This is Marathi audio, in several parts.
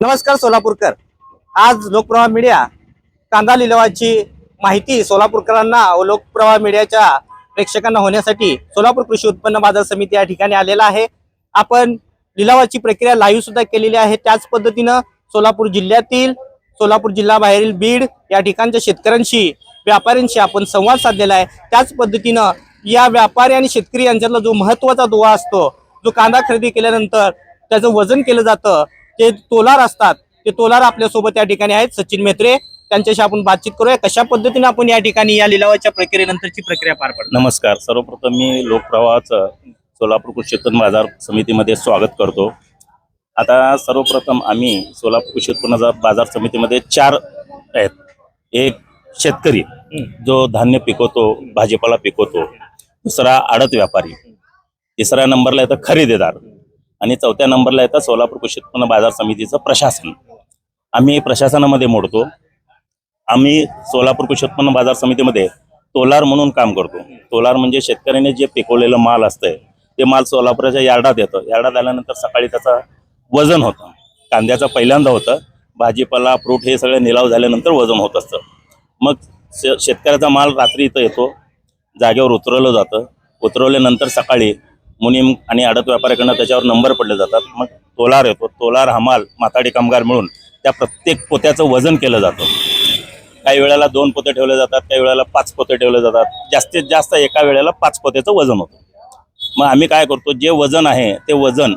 नमस्कार सोलापूरकर. आज लोकप्रवाह मीडिया कांदा लिलावाची माहिती सोलापूरकरांना व लोकप्रवाह मीडियाच्या प्रेक्षकांना होण्यासाठी सोलापूर कृषी उत्पन्न बाजार समिती या ठिकाणी आलेला आहे. आपण लिलावाची प्रक्रिया लाईव्ह सुद्धा केलेली आहे. त्याच पद्धतीनं सोलापूर जिल्ह्यातील सोलापूर जिल्ह्याबाहेरील बीड या ठिकाणच्या शेतकऱ्यांशी व्यापाऱ्यांशी आपण संवाद साधलेला आहे. त्याच पद्धतीनं या व्यापारी आणि शेतकरी यांच्यातला जो महत्त्वाचा दुवा असतो जो कांदा खरेदी केल्यानंतर त्याचं वजन केलं जातं ते तोलार असतात. ते तोलार आपल्यासोबत या ठिकाणी आहेत. सचिन मेत्रे त्यांच्याशी आपण बातचीत करूया. कशा पद्धतीने आपण या ठिकाणी या लिलावाच्या प्रक्रियेनंतरची प्रक्रिया पार पडणार नमस्कार. सर्वप्रथम मी लोकप्रवाहाचं सोलापूर कृषी उत्पन्न बाजार समितीमध्ये स्वागत करतो. आता सर्वप्रथम आम्ही सोलापूर कृषी उत्पन्न बाजार समितीमध्ये चार आहेत. एक शेतकरी जो धान्य पिकवतो भाजीपाला पिकवतो. दुसरा आडत व्यापारी. तिसऱ्या नंबरला येतं खरेदीदार. आणि चौथ्या नंबरला येतं सोलापूर कृषी उत्पन्न बाजार समितीचं प्रशासन. आम्ही प्रशासनामध्ये मोडतो. आम्ही सोलापूर कृषी उत्पन्न बाजार समितीमध्ये तोलार म्हणून काम करतो. तोलार म्हणजे शेतकऱ्याने जे पिकवलेलं माल असतंय ते माल सोलापुराच्या यार्डात येतं. यार्डात आल्यानंतर सकाळी त्याचा वजन होतं. कांद्याचं पहिल्यांदा होतं. भाजीपाला फ्रूट हे सगळे निलाव झाल्यानंतर वजन होत असतं. मग शे- शेतकऱ्याचा माल रात्री इथं येतो. जागेवर उतरवलं जातं. उतरवल्यानंतर सकाळी मुनीम आणि आडत व्यापाऱ्याकडनं त्याच्यावर नंबर पडले जातात. मग तोलार येतो. तोलार हमाल माथाडी कामगार मिळून त्या प्रत्येक पोत्याचं वजन केलं जातं. काही वेळेला दोन पोते ठेवले जातात काही वेळेला पाच पोते ठेवले जातात. जास्तीत जास्त एका वेळेला पाच पोत्याचं वजन होतं. मग आम्ही काय करतो जे वजन आहे ते वजन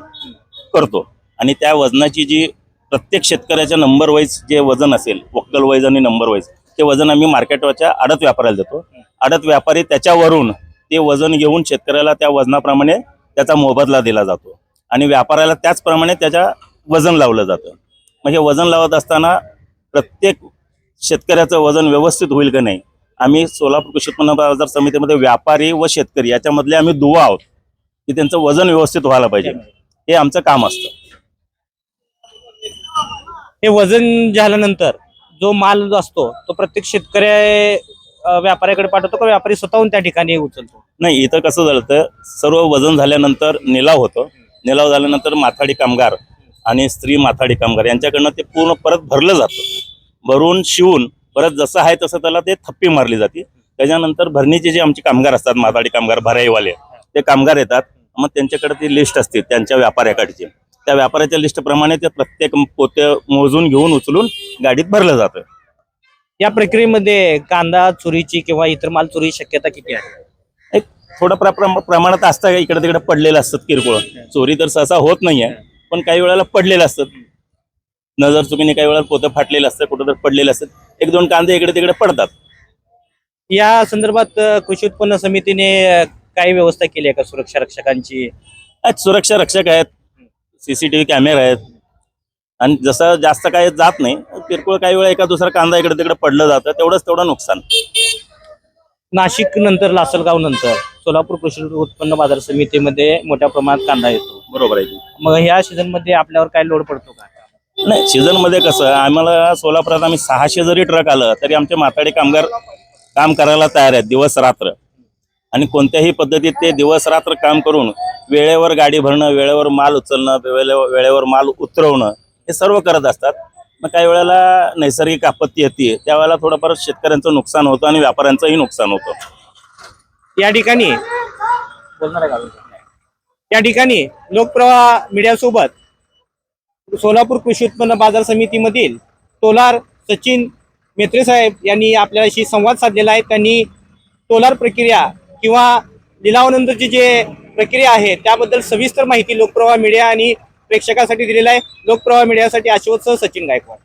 करतो. आणि त्या वजनाची जी प्रत्येक शेतकऱ्याच्या नंबर वाईज जे वजन असेल वक्कल वाईज आणि नंबर वाईज ते वजन आम्ही मार्केटवरच्या आडत व्यापाऱ्याला देतो. आडत व्यापारी त्याच्यावरून ते वजन घेऊन शेतकऱ्याला त्या वजनाप्रमाणे त्याचा मोबदला दिला जातो. आणि व्यापाऱ्याला त्याचप्रमाणे त्याच्या वजन लावलं जातं. मग हे वजन लावत असताना प्रत्येक शेतकऱ्याचं वजन व्यवस्थित होईल का नाही? आम्ही सोलापूर कृषी उत्पन्न बाजार समितीमध्ये व्यापारी व शेतकरी याच्यामधले आम्ही दुवा आहोत की त्यांचं वजन व्यवस्थित व्हायला पाहिजे. हे आमचं काम असतं. हे वजन झाल्यानंतर जो माल असतो तो प्रत्येक शेतकऱ्या व्यापाऱ्याकडे पाठवतो का? व्यापारी स्वतःहून त्या ठिकाणी उचलतो? नाही इथं कसं झालं तर सर्व वजन झाल्यानंतर निलाव होतो. निलाव झाल्यानंतर माथाडी कामगार आणि स्त्री माथाडी कामगार यांच्याकडनं ते पूर्ण परत भरलं जातं. भरून शिवून परत जसं आहे तसं त्याला ते थप्पी मारली जाते. त्याच्यानंतर भरणीचे जे आमचे कामगार असतात माथाडी कामगार भराईवाले ते कामगार येतात. मग त्यांच्याकडे ती लिस्ट असते त्यांच्या व्यापाऱ्याकडची. त्या व्यापाऱ्याच्या लिस्टप्रमाणे ते प्रत्येक पोते मोजून घेऊन उचलून गाडीत भरलं जातं. या प्रक्रियेमध्ये कांदा चोरीची किंवा इतर माल चोरीची शक्यता किती आहे? थोडं प्र- प्रम- प्रमाणात असतं इकडे तिकडे पडलेलं असतात किरकोळ. चोरी तर सहसा होत नाहीये पण काही वेळेला पडलेलं असतात नजर चुकीने काही वेळेला पोतं फाटलेलं असतं कुठं तर पडलेलं असतात एक दोन कांदे इकडे तिकडे पडतात. या संदर्भात कृषी उत्पन्न समितीने काही व्यवस्था केली आहे का सुरक्षा रक्षकांची? सुरक्षा रक्षक आहेत सीसीटीव्ही कॅमेरे आहेत. आणि जसं जास्त काही जात नाही किरकोळ काही वेळा एका दुसरा कांदा इकडे तिकडे पडलं जातं तेवढंच तेवढं नुकसान. नाशिक नंतर लासलगाव नंतर. सोलापूर कृषी उत्पन्न बाजार समितीमध्ये मोठ्या प्रमाणात कांदा येतो. बरोबर आहे की. मग ह्या सीझनमध्ये आपल्यावर काय लोड पडतो का? नाही सीझनमध्ये कसं आम्हाला सोलापुरात आम्ही सहाशे जरी ट्रक आलं तरी आमचे माथाडी कामगार काम करायला तयार आहेत दिवस रात्र. आणि कोणत्याही पद्धतीत ते दिवस रात्र काम करून वेळेवर गाडी भरणं वेळेवर माल उचलणं वेळेवर वेळेवर माल उतरवणं हे सर्व करत असतात. मग काही वेळेला नैसर्गिक आपत्ती येते त्यावेळेला थोडंफार शेतकऱ्यांचं नुकसान होतं आणि व्यापाऱ्यांचंही नुकसान होतं. या ठिकाणी. बोलणार आहे? या ठिकाणी लोकप्रवाह मीडिया सोबत सोलापूर कृषी उत्पन्न बाजार समितीमधील तोलार सचिन मेत्रे साहेब यांनी आपल्याशी संवाद साधलेला आहे. त्यांनी तोलार प्रक्रिया किंवा लिलावानंतरची जे प्रक्रिया आहे त्याबद्दल सविस्तर माहिती लोकप्रवाह मीडिया आणि प्रेक्षकासाठी दिलेला आहे. लोकप्रवाह मीडियासाठी आशुवत्सह सचिन गायकवाड.